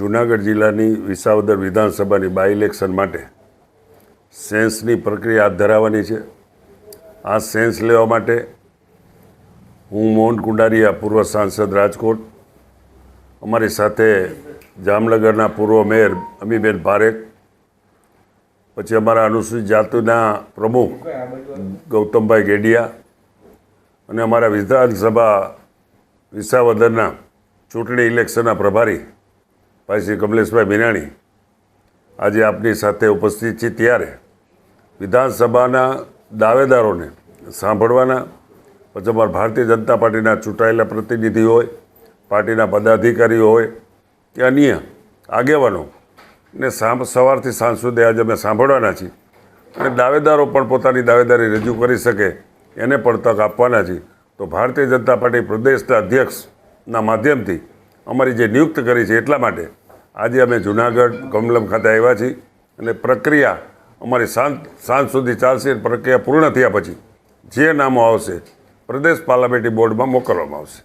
જૂનાગઢ જિલ્લાની વિસાવદર વિધાનસભાની by election માટે સેન્સની પ્રક્રિયા હાથ ધરાવવાની છે. આ સેન્સ લેવા માટે હું મોહન કુંડારિયા પૂર્વ સાંસદ રાજકોટ, અમારી સાથે જામનગરના પૂર્વ મેયર અમીબેન પારેખ, પછી અમારા અનુસૂચિત જાતિના પ્રમુખ ગૌતમભાઈ ગેડિયા અને અમારા વિધાનસભા વિસાવદરના ચૂંટણી ઇલેક્શનના પ્રભારી ભાઈ શ્રી કમલેશભાઈ મીનાણી, આજે આપની સાથે ઉપસ્થિત છે ત્યારે વિધાનસભાના દાવેદારોને સાંભળવાના, પછી અમારા ભારતીય જનતા પાર્ટીના ચૂંટાયેલા પ્રતિનિધિ હોય, પાર્ટીના પદાધિકારીઓ હોય કે અન્ય આગેવાનો ને સવારથી સાંજ સુધી આજે અમે સાંભળવાના છીએ. અને દાવેદારો પણ પોતાની દાવેદારી રજૂ કરી શકે, એને પણ તક આપવાના છીએ. તો ભારતીય જનતા પાર્ટી પ્રદેશના અધ્યક્ષના માધ્યમથી અમારી જે નિયુક્ત કરી છે એટલા માટે આજે અમે જુનાગઢ કમલમ ખાતે આવ્યા છીએ અને પ્રક્રિયા અમારી સાંજ સાંજ સુધી ચાલશે પ્રક્રિયા પૂર્ણ થયા પછી જે નામો આવશે પ્રદેશ પાર્લામેન્ટરી બોર્ડમાં મોકલવામાં આવશે.